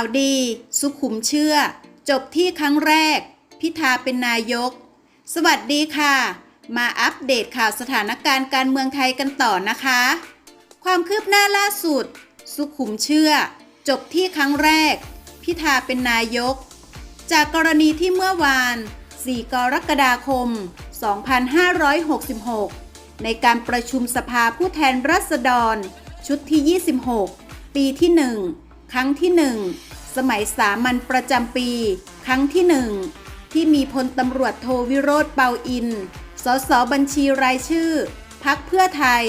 าวดี สุขุมเชื่อ จบที่ครั้งแรก พิธาเป็นนายก สวัสดีค่ะ มาอัปเดตข่าวสถานการณ์การเมืองไทยกันต่อนะคะ ความคืบหน้าล่าสุด สุขุมเชื่อ จบที่ครั้งแรก พิธาเป็นนายก จากกรณีที่เมื่อวาน 4 กรกฎาคม 2566 ในการประชุมสภาผู้แทนราษฎร ชุดที่ 26 ปีที่ 1 ครั้งที่ 1 สมัยสามัญประจำปี ครั้งที่ 1 ที่มีพลตำรวจโทวิโรธเปาอิน สสบัญชีรายชื่อ พักเพื่อไทย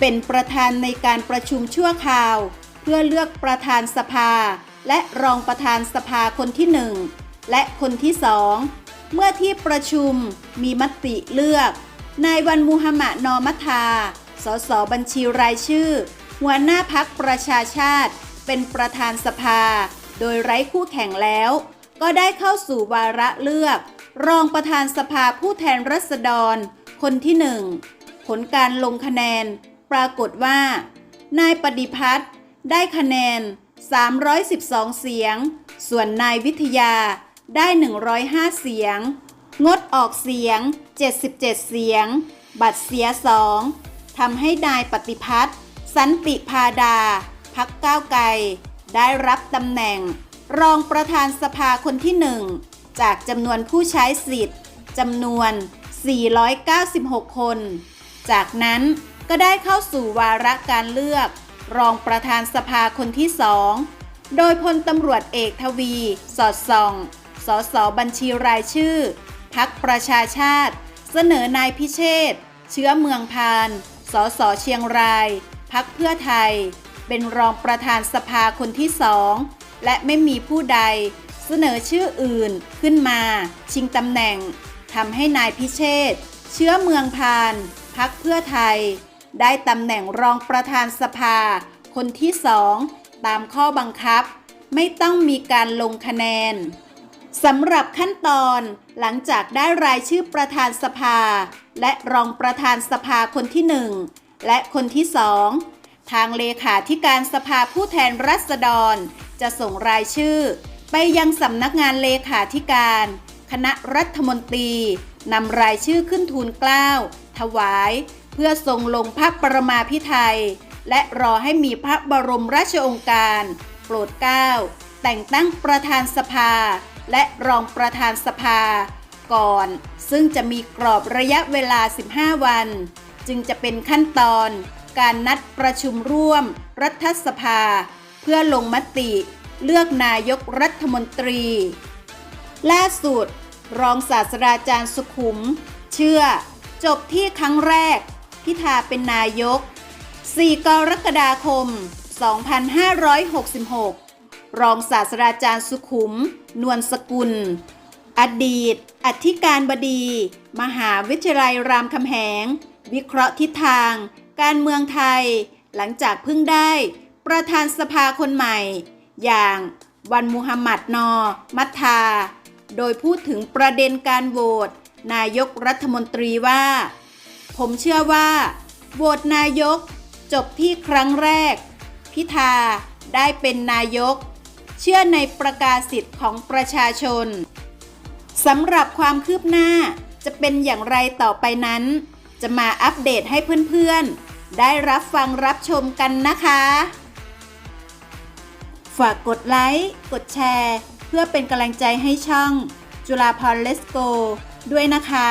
เป็นประธานในการประชุมชั่วคราว เพื่อเลือกประธานสภา และรองประธานสภาคนที่หนึ่งและคนที่สองเมื่อที่ประชุมมีมติเลือก นายวันมูฮัมหมัดนอมัทา สสบัญชีรายชื่อ หัวหน้าพักประชาชาติ เป็นประธานสภา โดยไร้คู่แข่งแล้ว ก็ได้เข้าสู่วาระเลือก รองประธานสภาผู้แทนรัษฎร คนที่หนึ่งผลการลงคะแนน ปรากฏว่า นายปฏิพัฒน์ได้คะแนน 312 เสียง ส่วนนายวิทยาได้ 105 เสียง งดออกเสียง 77 เสียง บัตรเสีย2ทำให้นายปฏิพัฒน์สันติพาดา พักก้าวไกล ได้รับตำแหน่ง รองประธานสภาคนที่หนึ่งจากจำนวนผู้ใช้สิทธิ์จำนวน 496 คน จากนั้นก็ได้เข้าสู่วาระการเลือก รองประธานสภาคนที่สองโดยพลตำรวจเอกทวี สอดส่อง สสบัญชีรายชื่อ พักประชาชาติ เสนอนายพิเชษ เชื้อเมืองพาน สสเชียงราย พักเพื่อไทย เป็นรองประธานสภาคนที่สองและไม่มีผู้ใดเสนอชื่ออื่นขึ้นมา ชิงตำแหน่งทำให้นายพิเชษเชื้อเมืองพานพักเพื่อไทย ได้ตำแหน่งรองประธานสภา คนที่สองตามข้อบังคับ ไม่ต้องมีการลงคะแนนสำหรับขั้นตอนหลังจากได้รายชื่อประธานสภา และรองประธานสภาคนที่หนึ่งและคนที่สอง ทางเลขาธิการสภาผู้แทนรัษฎร จะส่งรายชื่อ ไปยังสำนักงานเลขาธิการ คณะรัฐมนตรีนำรายชื่อขึ้นทูลเกล้าถวาย เพื่อทรงลงพระประมาพิไทย และรอให้มีพระบรมราชองการ โปรดเกล้าแต่งตั้งประธานสภา และรองประธานสภา ก่อน ซึ่งจะมีกรอบระยะเวลา 15 วัน จึงจะเป็นขั้นตอน การนัดประชุมร่วม รัฐสภา เพื่อลงมติ เลือกนายกรัฐมนตรี ล่าสุด รองศาสตราจารย์สุขุม เชื่อ จบที่ครั้งแรก พิธาเป็นนายก 4 กรกฎาคม 2566 รองศาสตราจารย์สุขุม นวลสกุล อดีต อธิการบดี มหาวิทยาลัยรามคำแหง วิเคราะห์ทิศทาง การเมืองไทย หลังจากเพิ่งได้ ประธานสภาคนใหม่ อย่างวันมุฮัมหมัดนอ มัทธา โดยพูดถึงประเด็นการโหวตนายกรัฐมนตรีว่า ผมเชื่อว่าโหวตนายกจบที่ครั้งแรก พิธาได้เป็นนายก เชื่อในประกาศสิทธิ์ของประชาชนสำหรับความคืบหน้าจะเป็นอย่างไรต่อไปนั้น จะมาอัปเดตให้เพื่อนๆ ได้รับฟังรับชมกันนะคะ ฝากกดไลค์ กดแชร์ เพื่อเป็นกำลังใจให้ช่อง จุฬาพรเลสโก ด้วยนะคะ